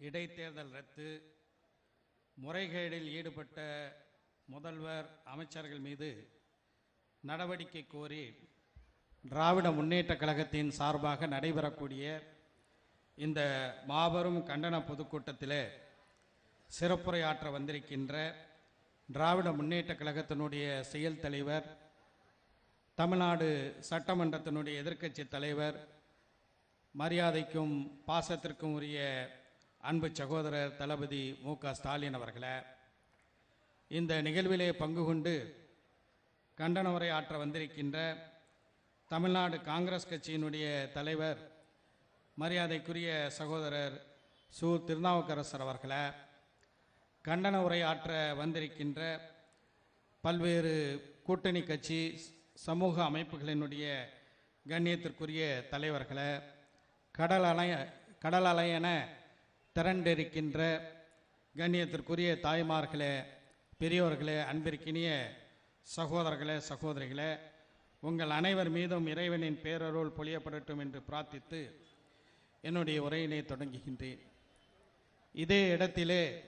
இடைத்தேர்தல் ரத்து. முறைகேடில் ஈடுபட்ட முதல்வர் அமைச்சர்கள் மீது நடவடிக்கை கோரி திராவிட முன்னேற்றக் கழகத்தின் சார்பாக நடைபெறக்கூடிய இந்த மாபெரும் கண்டன பொதுக்கூட்டத்தில் சிறப்புரையாற்ற வந்திருக்கின்ற திராவிட முன்னேற்றக் கழகத்தினுடைய செயல் தலைவர் தமிழ்நாடு சட்டமன்றத்தினுடைய எதிர்க்கட்சி தலைவர் மரியாதைக்கும் பாசத்திற்கும் உரிய அன்பு சகோதரர் தளபதி மு க ஸ்டாலின் அவர்களை இந்த நிகழ்விலே பங்கு கொண்டு கண்டன உரை ஆற்ற வந்திருக்கின்ற தமிழ்நாடு காங்கிரஸ் கட்சியினுடைய தலைவர் மரியாதைக்குரிய சகோதரர் சு. திருநாவுக்கரசர் அவர்களை கண்டன உரை ஆற்ற வந்திருக்கின்ற பல்வேறு கூட்டணி கட்சி சமூக அமைப்புகளினுடைய கண்ணியத்திற்குரிய தலைவர்களை கடல் அலைய கடல் அலையென திரண்டிருக்கின்ற கண்ணியத்திற்குரிய தாய்மார்களே பெரியோர்களே அன்பிற்கினிய சகோதரர்களே சகோதரிகளே உங்கள் அனைவர் மீதும் இறைவனின் பேரருள் பொழியப்படட்டும் என்று பிரார்த்தித்து என்னுடைய உரையினை தொடங்குகின்றேன். இதே இடத்திலே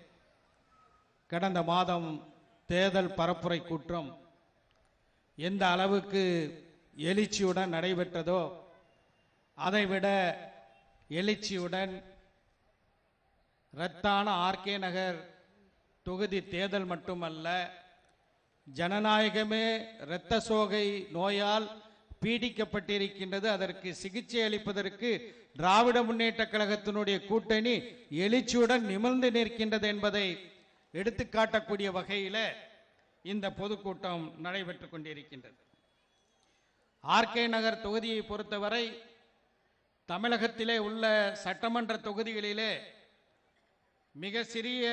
கடந்த மாதம் தேர்தல் பரப்புரை கூற்றம் எந்த அளவுக்கு எழுச்சியுடன் நடைபெற்றதோ அதைவிட எழுச்சியுடன் இரத்தான ஆர்கே நகர் தொகுதி தேர்தல் மட்டுமல்ல ஜனநாயகமே இரத்த சோகை நோயால் பீடிக்கப்பட்டிருக்கின்றது. அதற்கு சிகிச்சை அளிப்பதற்கு திராவிட முன்னேற்ற கழகத்தினுடைய கூட்டணி எழுச்சியுடன் நிமிர்ந்து நிற்கின்றது என்பதை எடுத்துக்காட்டக்கூடிய வகையில் இந்த பொதுக்கூட்டம் நடைபெற்று கொண்டிருக்கின்றது. ஆர்கே நகர் தொகுதியை பொறுத்தவரை தமிழகத்திலே உள்ள சட்டமன்ற தொகுதிகளிலே மிக சிறிய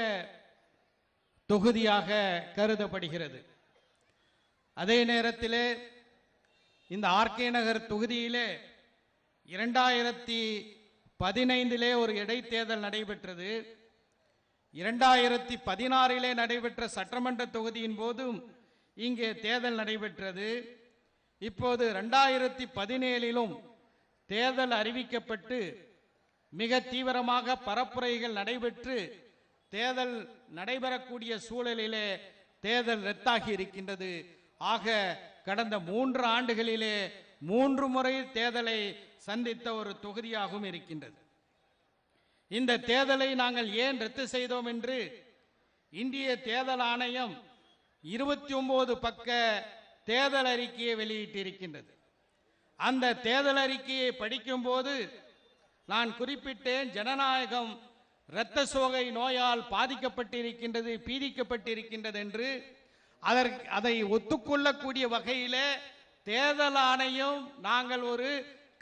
தொகுதியாக கருதப்படுகிறது. அதே நேரத்திலே இந்த ஆர்கே நகர் தொகுதியிலே இரண்டாயிரத்தி பதினைந்திலே ஒரு இடைத்தேர்தல் நடைபெற்றது. இரண்டாயிரத்தி பதினாறிலே நடைபெற்ற சட்டமன்ற தொகுதியின் போதும் இங்கே தேர்தல் நடைபெற்றது. இப்போது ரெண்டாயிரத்தி பதினேழிலும் தேர்தல் அறிவிக்கப்பட்டு மிக தீவிரமாக பரப்புரைகள் நடைபெற்று தேர்தல் நடைபெறக்கூடிய சூழலிலே தேர்தல் ரத்தாகி இருக்கின்றது. ஆக கடந்த மூன்று ஆண்டுகளிலே மூன்று முறை தேர்தலை சந்தித்த ஒரு தொகுதியாகவும் இருக்கின்றது. இந்த தேர்தலை நாங்கள் ஏன் ரத்து செய்தோம் என்று இந்திய தேர்தல் ஆணையம் இருபத்தி ஒன்பது பக்க தேர்தல் அறிக்கையை வெளியிட்டிருக்கின்றது. அந்த தேர்தல் அறிக்கையை படிக்கும்போது நான் குறிப்பிட்டேன் ஜனநாயகம் இரத்த சோகை நோயால் பாதிக்கப்பட்டிருக்கின்றது பீதிக்கப்பட்டிருக்கின்றது என்று. அதற்கு அதை ஒத்துக்கொள்ளக்கூடிய வகையிலே தேர்தல் ஆணையம் நாங்கள் ஒரு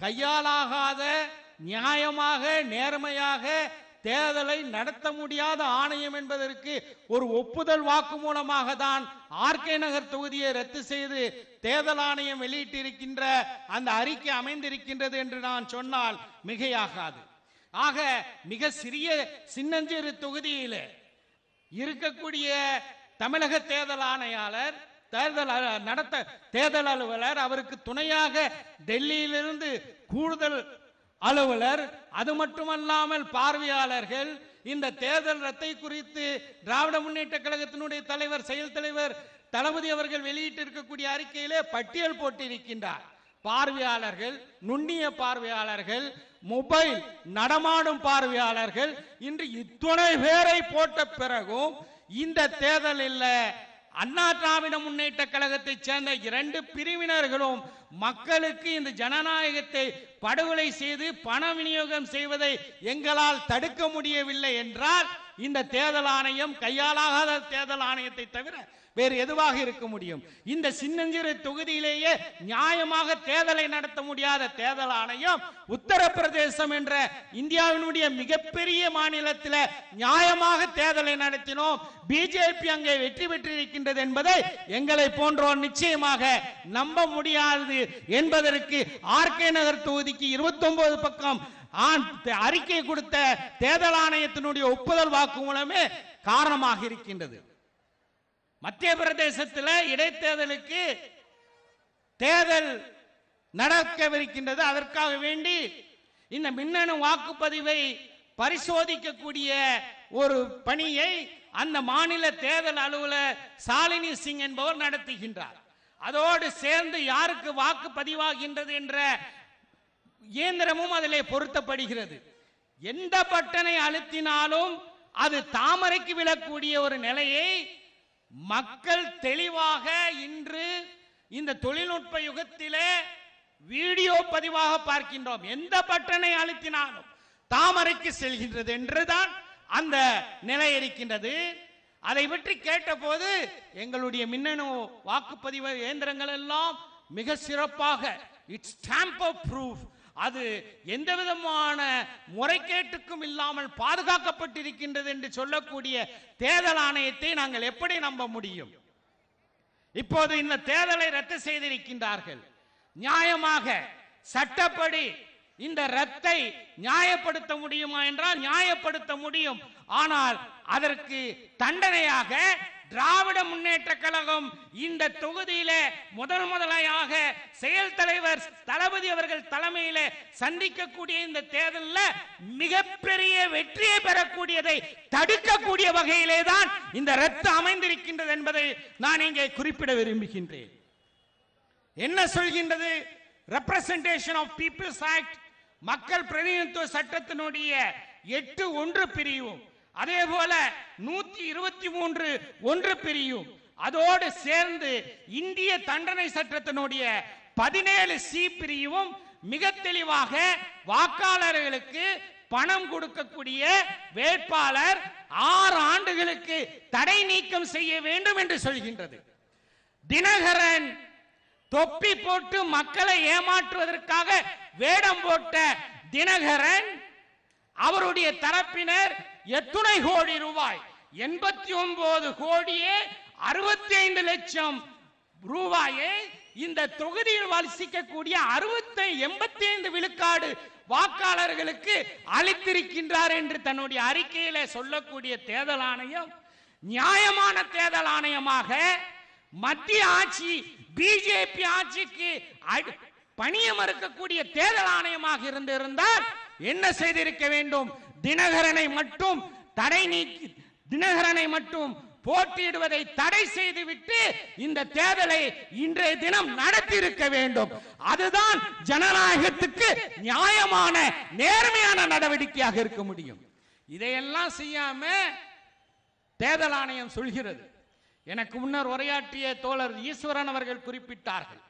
கையாலாகாத நியாயமாக நேர்மையாக தேர்தலை நடத்த முடியாத ஆணையம் என்பதற்கு ஒரு ஒப்புதல் வாக்கு மூலமாக தான் ஆர்கே நகர் தொகுதியை ரத்து செய்து தேர்தல் ஆணையம் வெளியிட்டிருக்கின்ற அந்த அறிக்கை அமைந்திருக்கின்றது என்று நான் சொன்னால் மிகையாகாது. ஆக மிக சிறிய சின்னஞ்சிறு தொகுதியில் இருக்கக்கூடிய தமிழக தேர்தல் ஆணையாளர் தேர்தல் நடத்த தேர்தல் அலுவலர் அவருக்கு துணையாக டெல்லியிலிருந்து கூடுதல் அலுவலர் அது மட்டுமல்லாமல் பார்வையாளர்கள் இந்த தேர்தல் ரத்தை குறித்து திராவிட முன்னேற்ற கழகத்தினுடைய தலைவர் செயல் தலைவர் தளபதி அவர்கள் வெளியிட்டிருக்கக்கூடிய அறிக்கையிலே பட்டியல் போட்டிருக்கின்றார். பார்வையாளர்கள் நுண்ணிய பார்வையாளர்கள் மொபைல் நடமாடும் பார்வையாளர்கள் இன்று இத்துணை பேரை போட்ட பிறகும் இந்த தேர்தல் இல்லை அண்ணா திராவிட முன்னேற்ற கழகத்தை சேர்ந்த இரண்டு பிரிவினர்களும் மக்களுக்கு இந்த ஜனநாயகத்தை படுகொலை செய்து பண விநியோகம் செய்வதை எங்களால் தடுக்க முடியவில்லை என்றால் இந்த தேர்தல் ஆணையம் கையாலாகாத தேர்தல் ஆணையத்தை தவிர வேறு எதுவாக இருக்க முடியும்? இந்த சின்னஞ்சிறு தொகுதியிலேயே நியாயமாக தேர்தலை நடத்த முடியாத தேர்தல் ஆணையம் உத்தரப்பிரதேசம் என்ற இந்தியாவினுடைய மிகப்பெரிய மாநிலத்தில் நியாயமாக தேர்தலை நடத்தினோம். பிஜேபி அங்கே வெற்றி பெற்றிருக்கின்றது என்பதை எங்களை போன்றோர் நிச்சயமாக நம்ப முடியாது என்பதற்கு ஆர்கே நகர் தொகுதிக்கு 29 பக்கம் அறிக்கை கொடுத்த தேர்தல் ஆணையத்தினுடைய ஒப்புதல் வாக்கு மூலமே காரணமாக இருக்கின்றது. மத்திய பிரதேசத்தில் இடைத்தேர்தலுக்கு தேர்தல் நடக்கவிருக்கின்றது. அதற்காக வேண்டி இந்த மின்னணு வாக்குப்பதிவை பரிசோதிக்கக்கூடிய ஒரு பணியை அந்த மாநில தேர்தல் அலுவலர் சாலினி சிங் என்பவர் நடத்துகின்றார். அதோடு சேர்ந்து யாருக்கு வாக்கு பதிவாகின்றது என்ற இயந்திரமும் அதிலே பொருத்தப்படுகிறது. எந்த பட்டனை அழுத்தினாலும் அது தாமரைக்கு விழக்கூடிய ஒரு நிலையை மக்கள் தெளிவாக இன்று இந்த தொழில்நுட்ப யுகத்திலே வீடியோ பதிவாக பார்க்கின்றோம். எந்த பட்டனை அழுத்தினாலும் தாமரைக்கு செல்கின்றது என்றுதான் அந்த நிலை இருக்கின்றது. அதை பற்றி கேட்டபோது எங்களுடைய மின்னணு வாக்குப்பதிவு இயந்திரங்கள் எல்லாம் மிக சிறப்பாக இட்ஸ் ஸ்டாம்ப் ஆஃப் ப்ரூஃப் அது எந்த விதமான முறைகேட்டுக்கும் இல்லாமல் பாதுகாக்கப்பட்டிருக்கின்றது என்று சொல்லக்கூடிய தேர்தல் ஆணையத்தை நாங்கள் எப்படி நம்ப முடியும்? இப்போது இந்த தேர்தலை ரத்து செய்திருக்கின்றார்கள். நியாயமாக சட்டப்படி இந்த ரத்தை நியாயப்படுத்த முடியுமா என்றால் நியாயப்படுத்த முடியும். ஆனால் அதற்கு தண்டனையாக திராவிட முன்னேற்ற கழகம் இந்த தொகுதியில முதல் முதலாயாக செயல் தலைவர் தளபதி அவர்கள் தலைமையில சந்திக்கக்கூடிய இந்த தேர்தலில் மிகப்பெரிய வெற்றியை பெறக்கூடியதை தடுக்கக்கூடிய வகையிலே தான் இந்த ரத்து அமைந்திருக்கின்றது என்பதை நான் இங்கே குறிப்பிட விரும்புகின்றேன். என்ன சொல்கின்றது? ரெப்ரசன்டேஷன் ஆஃப் பீப்புள்ஸ் ஆக்ட் மக்கள் பிரதிநிதித்துவ சட்டத்தினுடைய எட்டு ஒன்று பிரிவும். அதே போல நூத்தி இருபத்தி மூன்று ஒன்று பிரியும். அதோடு சேர்ந்து இந்திய தண்டனை சட்டத்தினுடைய பதினேழு சி பிரிவும் மிக தெளிவாக வாக்காளர்களுக்கு பணம் கொடுக்கக்கூடிய வேட்பாளர் ஆறு ஆண்டுகளுக்கு தடை நீக்கம் செய்ய வேண்டும் என்று சொல்கின்றது. தினகரன் தொப்பி போட்டு மக்களை ஏமாற்றுவதற்காக வேடம் போட்ட தினகரன் அவருடைய தரப்பினர் எத்துணை கோடி ரூபாய். எண்பத்தி ஒன்பது கோடியே அறுபத்தி ஐந்து லட்சம் ரூபாயை இந்த தொகுதியில் வசிக்கக்கூடிய அறுபத்தி எண்பத்தி ஐந்து விழுக்காடு வாக்காளர்களுக்கு அளித்திருக்கின்றார் என்று தன்னுடைய அறிக்கையில சொல்லக்கூடிய தேர்தல் ஆணையம் நியாயமான தேர்தல் ஆணையமாக மத்திய ஆட்சி பிஜேபி ஆட்சிக்கு அடி- பணிய மறுக்கக்கூடிய தேர்தல் ஆணையமாக இருந்திருந்தால் என்ன செய்திருக்க வேண்டும்? தினகரனை மட்டும் தடை நீக்கி தினகரனை மட்டும் போட்டியிடுவதை தடை செய்துவிட்டு இந்த தேர்தலை இன்றைய தினம் நடத்தி இருக்க வேண்டும். அதுதான் ஜனநாயகத்துக்கு நியாயமான நேர்மையான நடவடிக்கையாக இருக்க முடியும். இதையெல்லாம் செய்யாம தேர்தல் ஆணையம் சொல்கிறது. எனக்கு முன்னர் உரையாற்றிய தோழர் ஈஸ்வரன் அவர்கள் குறிப்பிட்டார்கள்.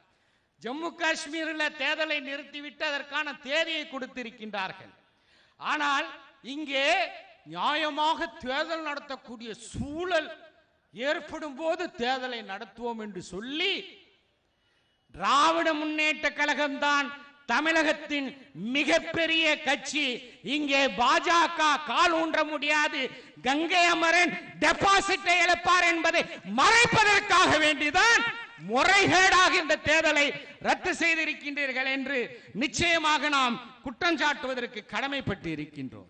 ஜம்மு காஷ்மீரில் தேர்தலை நிறுத்திவிட்டு அதற்கான தேதியை கொடுத்திருக்கின்றார்கள். ஆனால் இங்கே நியாயமாக தேர்தல் நடத்தக்கூடிய சூழல் ஏற்படும் போது தேர்தலை நடத்துவோம் என்று சொல்லி திராவிட முன்னேற்ற கழகம்தான் தமிழகத்தின் மிகப்பெரிய கட்சி. இங்கே பாஜக கால் ஊன்ற முடியாது. கங்கை அமரன் டெபாசிட்டை இழப்பார் என்பதை மறைப்பதற்காக வேண்டிதான் முறைகேடாக இந்த தேர்தலை ரத்து செய்திருக்கின்றீர்கள் என்று நிச்சயமாக நாம் குற்றம் சாட்டுவதற்கு கடமைப்பட்டு இருக்கின்றோம்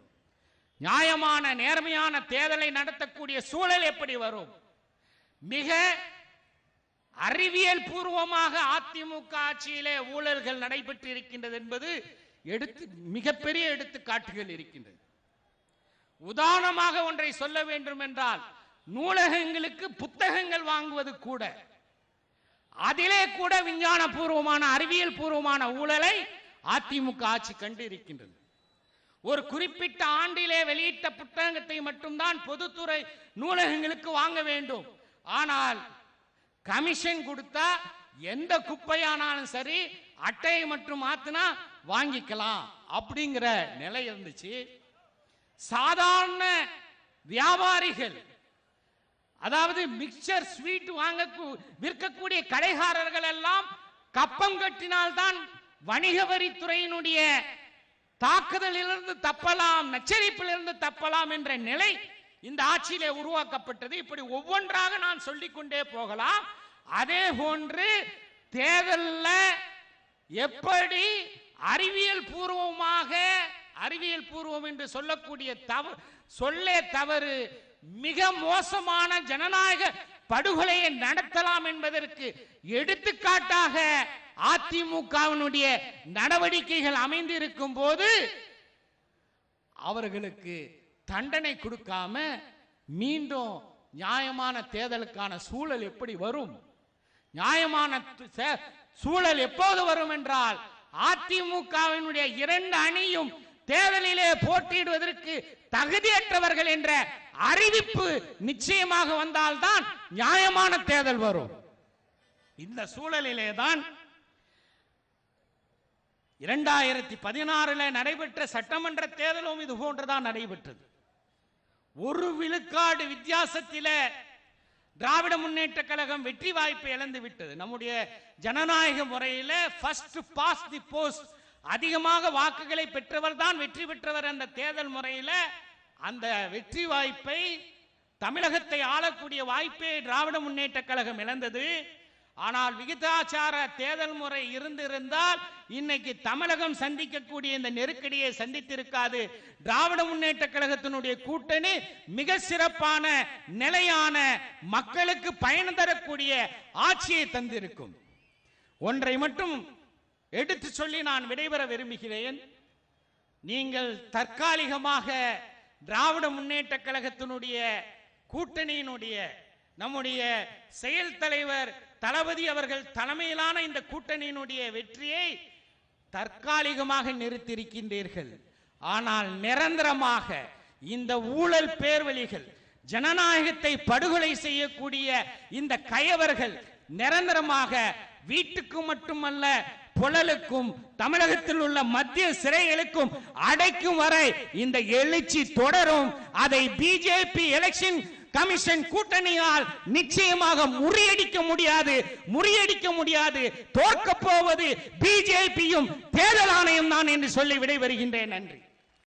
நியாயமான நேர்மையான தேர்தலை நடத்தக்கூடிய சூழல் எப்படி வரும்? மிக அறிவியல் பூர்வமாக அதிமுக ஆட்சியிலே ஊழல்கள் நடைபெற்று இருக்கின்றது என்பது எடுத்து மிகப்பெரிய எடுத்துக்காட்டுகள் இருக்கின்றது. உதாரணமாக ஒன்றை சொல்ல வேண்டும் என்றால் நூலகங்களுக்கு புத்தகங்கள் வாங்குவது கூட அதிலே கூட விஞ்ஞான பூர்வமான அறிவியல் பூர்வமான ஊழலை அதிமுக ஆட்சி கண்டு இருக்கின்றது ஒரு குறிப்பிட்ட ஆண்டிலே வெளியிட்ட புத்தகத்தை மட்டும்தான் பொதுத்துறை நூலகங்களுக்கு வாங்க வேண்டும். ஆனால் கமிஷன் கொடுத்தா எந்த குப்பையானாலும் சரி அட்டையை மட்டும் மாத்தினா வாங்கிக்கலாம் அப்படிங்கிற நிலை இருந்துச்சு. சாதாரண வியாபாரிகள் அதாவது மிக்சர் ஸ்வீட் வாங்க விற்கக்கூடிய கடைகாரர்கள் எல்லாம் கப்பம் கட்டினால்தான் வணிக வரித்துறையினுடைய தாக்குதலிலிருந்து தப்பலாம் நச்சரிப்பிலிருந்து தப்பலாம் என்ற நிலை இந்த ஆட்சியிலே உருவாக்கப்பட்டது. இப்படி ஒவ்வொன்றாக நான் சொல்லிக் கொண்டே போகலாம். அதே போன்று தேர்தல்ல எப்படி அறிவியல் பூர்வமாக அறிவியல் பூர்வம் என்று சொல்லக்கூடிய தவறு சொல்லே தவறு மிக மோசமான ஜனநாயக படுகொலையை நடத்தலாம் என்பதற்கு எடுத்துக்காட்டாக அதிமுகவினுடைய நடவடிக்கைகள் அமைந்திருக்கும் போது அவர்களுக்கு தண்டனை கொடுக்காம மீண்டும் நியாயமான தேர்தலுக்கான சூழல் எப்படி வரும்? நியாயமான சூழல் எப்போது வரும் என்றால் அதிமுகவினுடைய இரண்டு அணியும் தேர்தலிலே போட்டியிடுவதற்கு தகுதியற்றவர்கள் என்ற அறிவிப்பு நிச்சயமாக வந்தால்தான் நியாயமான தேர்தல் வரும். இந்த சூழலிலே தான் இரண்டாயிரத்தி பதினாறுல நடைபெற்ற சட்டமன்ற தேர்தலும் இது போன்றுதான் நடைபெற்றது. ஒரு விழுக்காடு வித்தியாசத்தில் திராவிட முன்னேற்ற கழகம் வெற்றி வாய்ப்பை இழந்து விட்டது நம்முடைய ஜனநாயக முறையில ஃபர்ஸ்ட் பாஸ் தி போஸ்ட் அதிகமாக வாக்குகளை பெற்றவர் தான் வெற்றி பெற்றவர் அந்த தேர்தல் முறையில அந்த வெற்றி வாய்ப்பை தமிழகத்தை ஆளக்கூடிய வாய்ப்பை திராவிட முன்னேற்ற கழகம் இழந்தது. ஆனால் விகிதாச்சார தேர்தல் முறை இருந்திருந்தால் இன்னைக்கு தமிழகம் சந்திக்கக்கூடிய இந்த நெருக்கடியை சந்தித்திருக்காது. திராவிட முன்னேற்ற கழகத்தினுடைய கூட்டணி மிக சிறப்பான நிலையான மக்களுக்கு பயன் தரக்கூடிய ஆட்சியை தந்திருக்கும். ஒன்றை மட்டும் எடுத்து சொல்லி நான் விடைபெற விரும்புகிறேன். நீங்கள் தற்காலிகமாக திராவிட முன்னேற்ற கழகத்தினுடைய கூட்டணியினுடைய நம்முடைய செயல் தலைவர் தளபதி அவர்கள் தலைமையிலான இந்த கூட்டணியினுடைய வெற்றியை தற்காலிகமாக நிறுத்தியிருக்கின்றீர்கள். ஆனால் நிரந்தரமாக இந்த ஊழல் பேர்வழிகள் ஜனநாயகத்தை படுகொலை செய்யக்கூடிய இந்த கயவர்கள் நிரந்தரமாக வீட்டுக்கு மட்டுமல்ல புழலுக்கும் தமிழகத்தில் உள்ள மத்திய சிறைகளுக்கும் அடைக்கும் வரை இந்த எழுச்சி தொடரும். அதை பிஜேபி எலெக்ஷன் கமிஷன் கூட்டணியால் நிச்சயமாக முறியடிக்க முடியாது முறியடிக்க முடியாது. தோற்க போவது பிஜேபியும் தேர்தல் ஆணையம் தான் என்று சொல்லி விடைபெறுகின்றேன். நன்றி.